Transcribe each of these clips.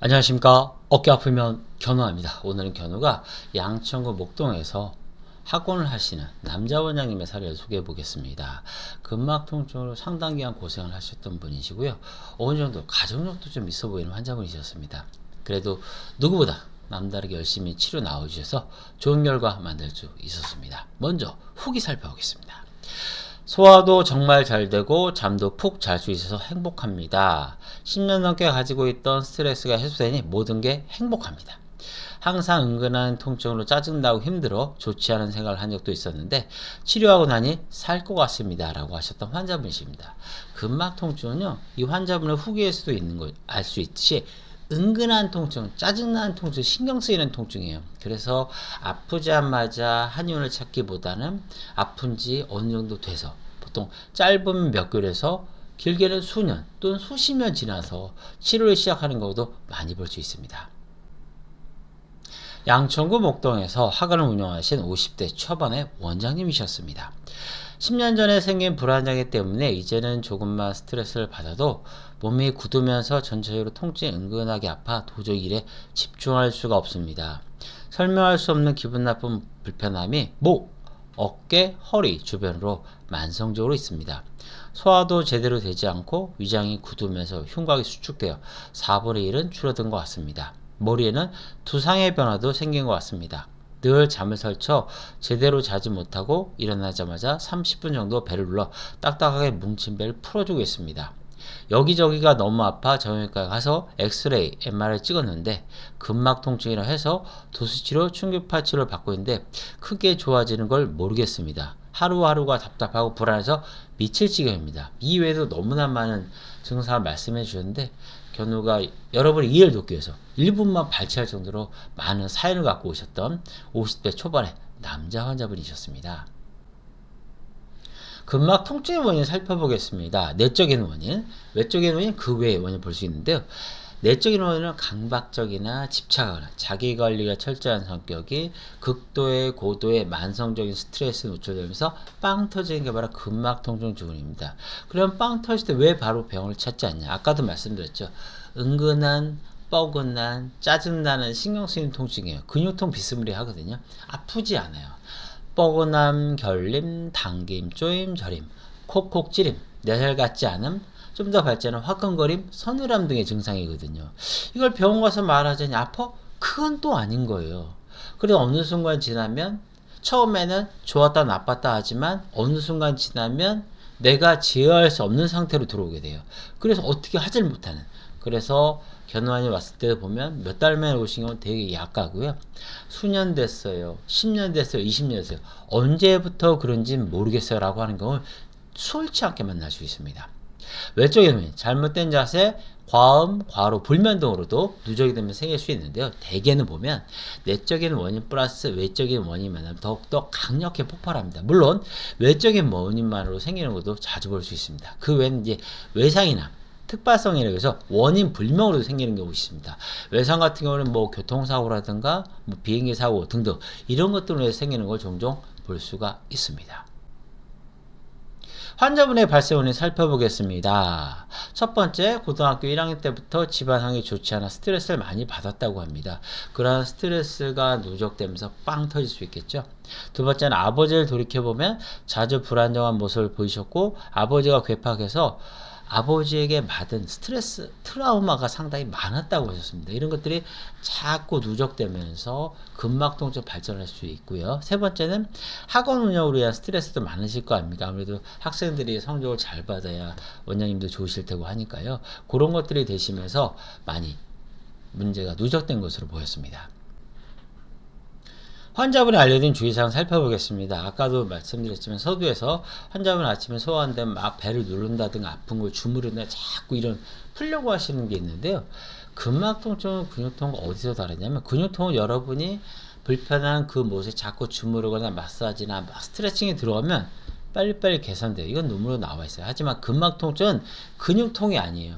안녕하십니까. 어깨 아프면 견우합니다. 오늘은 견우가 양천구 목동에서 학원을 하시는 남자 원장님의 사례를 소개해 보겠습니다. 근막 통증으로 상당 기간 고생을 하셨던 분이시고요. 어느 정도 가족력도 좀 있어 보이는 환자분이셨습니다. 그래도 누구보다 남다르게 열심히 치료 나와주셔서 좋은 결과 만들 수 있었습니다. 먼저 후기 살펴보겠습니다 소화도 정말 잘 되고 잠도 푹 잘 수 있어서 행복합니다. 10년 넘게 가지고 있던 스트레스가 해소되니 모든 게 행복합니다. 항상 은근한 통증으로 짜증나고 힘들어 좋지 않은 생각을 한 적도 있었는데 치료하고 나니 살 것 같습니다. 라고 하셨던 환자분이십니다. 근막 통증은요, 이 환자분의 후기에서도 있는 걸 알 수 있듯이 은근한 통증, 짜증나는 통증, 신경 쓰이는 통증이에요. 그래서 아프자마자 한의원을 찾기보다는 아픈지 어느 정도 돼서 보통 짧으면 몇 개월에서 길게는 수년 또는 수십 년 지나서 치료를 시작하는 경우도 많이 볼 수 있습니다. 양천구 목동에서 학원을 운영하신 50대 초반의 원장님이셨습니다. 10년 전에 생긴 불안장애 때문에 이제는 조금만 스트레스를 받아도 몸이 굳으면서 전체적으로 통증이 은근하게 아파 도저히 일에 집중할 수가 없습니다. 설명할 수 없는 기분 나쁜 불편함이 목, 어깨, 허리 주변으로 만성적으로 있습니다. 소화도 제대로 되지 않고 위장이 굳으면서 흉곽이 수축되어 4분의 1은 줄어든 것 같습니다. 머리에는 두상의 변화도 생긴 것 같습니다. 늘 잠을 설쳐 제대로 자지 못하고 일어나자마자 30분 정도 배를 눌러 딱딱하게 뭉친 배를 풀어주고 있습니다. 여기저기가 너무 아파 정형외과에 가서 엑스레이, MRI 찍었는데 근막 통증이라 해서 도수치료, 충격파 치료를 받고 있는데 크게 좋아지는 걸 모르겠습니다. 하루하루가 답답하고 불안해서 미칠 지경입니다. 이외에도 너무나 많은 증상을 말씀해 주셨는데 견우가 여러분의 이해를 돕기 위해서 1분만 발췌할 정도로 많은 사연을 갖고 오셨던 50대 초반의 남자 환자분이셨습니다. 근막 통증의 원인 살펴보겠습니다. 내적인 원인, 외적인 원인 그 외의 원인 볼 수 있는데요. 내적인 원인은 강박적이나 집착하거나 자기관리가 철저한 성격이 극도의 고도의 만성적인 스트레스에 노출되면서 빵 터지는 게 바로 근막 통증 증후입니다. 그럼 빵 터질 때 왜 바로 병원을 찾지 않냐? 아까도 말씀드렸죠. 은근한 뻐근한 짜증나는 신경 쓰이는 통증이에요. 근육통 비스무리 하거든요. 아프지 않아요. 뻐근함, 결림, 당김, 쪼임, 저림, 콕콕 찌림, 내살 같지 않음, 좀 더 발전한 화끈거림, 서늘함 등의 증상이거든요. 이걸 병원 가서 말하자니 아파? 그건 또 아닌 거예요. 그래서 어느 순간 지나면 처음에는 좋았다 나빴다 하지만 어느 순간 지나면 내가 제어할 수 없는 상태로 들어오게 돼요. 그래서 어떻게 하질 못하는. 그래서 견우환이 왔을 때 보면 몇 달 만에 오신 경우는 되게 약하고요. 수년 됐어요. 10년 됐어요. 20년 됐어요. 언제부터 그런지는 모르겠어요. 라고 하는 경우를 수월치 않게 만날 수 있습니다. 외적인 원인, 잘못된 자세, 과음, 과로, 불면 등으로도 누적이 되면 생길 수 있는데요. 대개는 보면 내적인 원인 플러스 외적인 원인이 만나면 더욱더 강력히 폭발합니다. 물론 외적인 원인만으로 생기는 것도 자주 볼 수 있습니다. 그 외에는 이제 외상이나 특발성이라고 해서 원인 불명으로 생기는 경우 있습니다. 외상 같은 경우는 뭐 교통사고라든가 뭐 비행기 사고 등등 이런 것들로 생기는 걸 종종 볼 수가 있습니다. 환자분의 발생 원인 살펴보겠습니다. 첫 번째, 고등학교 1학년 때부터 집안상이 좋지 않아 스트레스를 많이 받았다고 합니다. 그러한 스트레스가 누적되면서 빵 터질 수 있겠죠. 두 번째는 아버지를 돌이켜보면 자주 불안정한 모습을 보이셨고 아버지가 괴팍해서 아버지에게 받은 스트레스, 트라우마가 상당히 많았다고 하셨습니다. 이런 것들이 자꾸 누적되면서 근막통증 발전할 수 있고요. 세 번째는 학원 운영으로 인한 스트레스도 많으실 거 아닙니까? 아무래도 학생들이 성적을 잘 받아야 원장님도 좋으실 테고 하니까요. 그런 것들이 되시면서 많이 문제가 누적된 것으로 보였습니다. 환자분이 알려진 주의사항 살펴보겠습니다. 아까도 말씀드렸지만 서두에서 환자분 아침에 소화한다면 막 배를 누른다든가 아픈 걸 주무르나 자꾸 이런 풀려고 하시는 게 있는데요. 근막 통증은 근육통과 어디서 다르냐면 근육통은 여러분이 불편한 그 못에 자꾸 주무르거나 마사지나 스트레칭이 들어가면 빨리빨리 개선돼요. 이건 논문으로 나와 있어요. 하지만 근막 통증은 근육통이 아니에요.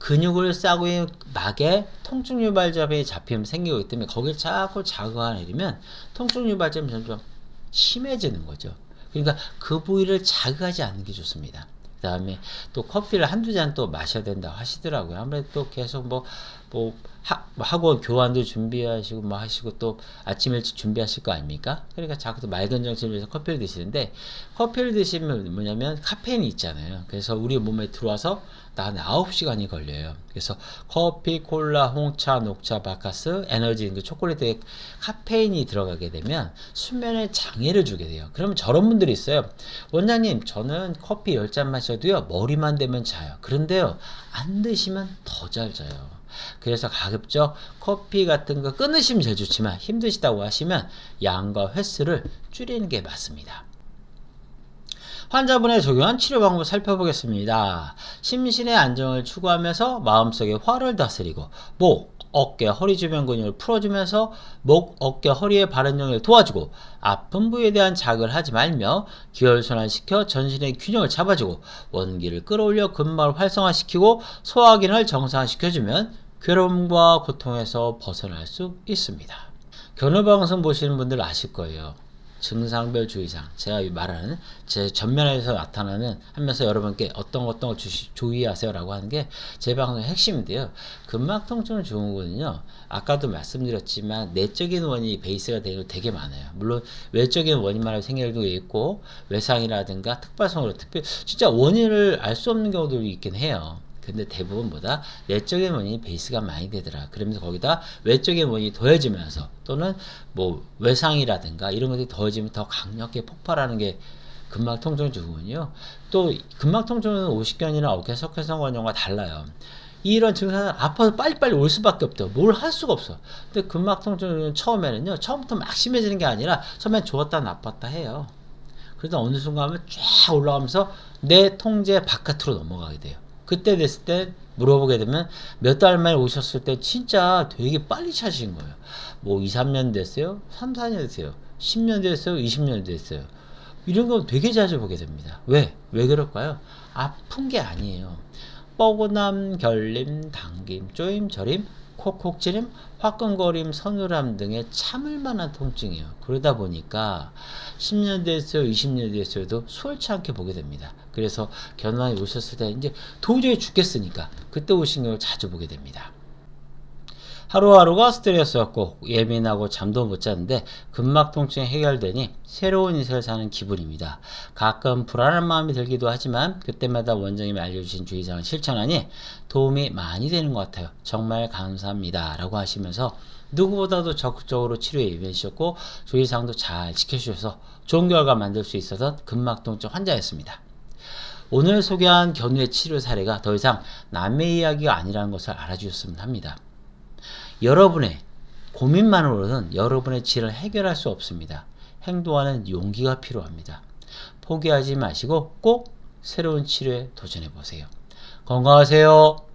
근육을 싸고 있는 막에 통증 유발점이 잡히면 생기고 있기 때문에 거기를 자꾸 자극하면 통증 유발점이 점점 심해지는 거죠. 그러니까 그 부위를 자극하지 않는 게 좋습니다. 그 다음에 또 커피를 한두 잔 또 마셔야 된다고 하시더라고요. 아무래도 또 계속 뭐 뭐 학, 뭐 학원 교환도 준비하시고 뭐 하시고 또 아침 일찍 준비하실 거 아닙니까? 그러니까 자꾸 또 맑은 정신을 위해서 커피를 드시는데 커피를 드시면 뭐냐면 카페인이 있잖아요. 그래서 우리 몸에 들어와서 나한테 9시간이 걸려요. 그래서 커피, 콜라, 홍차, 녹차, 바카스, 에너지, 그 초콜릿에 카페인이 들어가게 되면 수면에 장애를 주게 돼요. 그러면 저런 분들이 있어요. 원장님, 저는 커피 10잔 마셔도요, 머리만 대면 자요. 그런데요, 안 드시면 더 잘 자요. 그래서 가급적 커피 같은 거 끊으시면 제일 좋지만 힘드시다고 하시면 양과 횟수를 줄이는 게 맞습니다. 환자분의 적용한 치료 방법 살펴보겠습니다. 심신의 안정을 추구하면서 마음속의 화를 다스리고 목, 어깨, 허리 주변 근육을 풀어주면서 목, 어깨, 허리의 바른 영역을 도와주고 아픈 부위에 대한 자극을 하지 말며 기혈 순환시켜 전신의 균형을 잡아주고 원기를 끌어올려 근막을 활성화시키고 소화기능을 정상화시켜주면 괴로움과 고통에서 벗어날 수 있습니다. 견우 방송 보시는 분들 아실 거예요. 증상별 주의사항 제가 말하는 제 전면에서 나타나는 하면서 여러분께 어떤 어떤 걸 주시, 주의하세요라고 하는 게 제 방송의 핵심인데요. 근막통증을 증후군은요. 아까도 말씀드렸지만 내적인 원인이 베이스가 되는 게 되게 많아요. 물론 외적인 원인만으로 생길 수도 있고 외상이라든가 특발성으로 특별 진짜 원인을 알 수 없는 경우도 있긴 해요. 근데 대부분보다 내적인 원인이 베이스가 많이 되더라. 그러면서 거기다 외적인 원인이 더해지면서 또는 뭐 외상이라든가 이런 것들이 더해지면 더 강력하게 폭발하는 게 근막통증 증후군이요. 또 근막통증은 오십견이나 어깨 석회성 원형과 달라요. 이런 증상은 아파서 빨리빨리 올 수밖에 없대요. 뭘 할 수가 없어. 근데 근막통증은 처음에는요, 처음부터 막 심해지는 게 아니라 처음엔 좋았다 나빴다 해요. 그러다 어느 순간 하면 쫙 올라가면서 내 통제 바깥으로 넘어가게 돼요. 그때 됐을 때 물어보게 되면 몇 달 만에 오셨을 때 진짜 되게 빨리 차신 거예요. 뭐 2, 3년 됐어요? 3, 4년 됐어요? 10년 됐어요? 20년 됐어요? 이런 거 되게 자주 보게 됩니다. 왜? 왜 그럴까요? 아픈 게 아니에요. 뻐근함, 결림, 당김, 쪼임, 저림, 콕콕 찌림, 화끈거림, 서늘함 등의 참을 만한 통증이에요. 그러다 보니까 10년 됐어요, 20년 됐어요도 수월치 않게 보게 됩니다. 그래서 견왕이 오셨을 때 이제 도저히 죽겠으니까 그때 오신 경우를 자주 보게 됩니다. 하루하루가 스트레스였고 예민하고 잠도 못 잤는데 근막 통증이 해결되니 새로운 인생을 사는 기분입니다. 가끔 불안한 마음이 들기도 하지만 그때마다 원장님이 알려주신 주의사항을 실천하니 도움이 많이 되는 것 같아요. 정말 감사합니다. 라고 하시면서 누구보다도 적극적으로 치료에 임해주셨고 주의사항도 잘 지켜주셔서 좋은 결과 만들 수 있었던 근막 통증 환자였습니다. 오늘 소개한 견우의 치료 사례가 더 이상 남의 이야기가 아니라는 것을 알아주셨으면 합니다. 여러분의 고민만으로는 여러분의 질을 해결할 수 없습니다. 행동하는 용기가 필요합니다. 포기하지 마시고 꼭 새로운 치료에 도전해 보세요. 건강하세요.